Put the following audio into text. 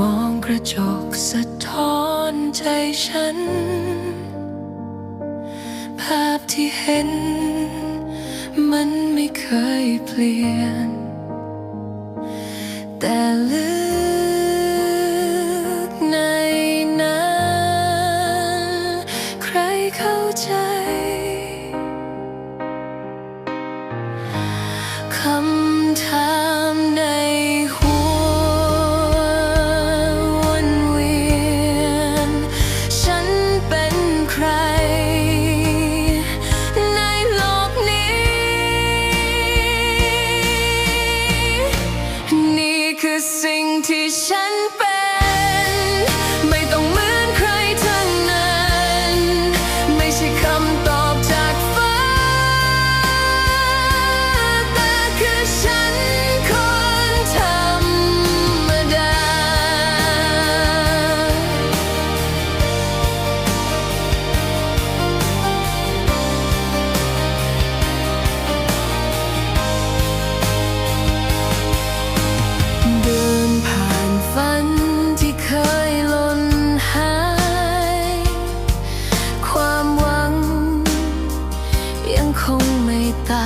มองกระจกสะท้อนใจฉัน ภาพที่เห็น มันไม่เคยเปลี่ยน แต่ลึกในนั้น ใครเข้าใจคำถาม เป็นใคร ในโลกนี้ นี่คือสิ่งที่ฉันเป็น ยังค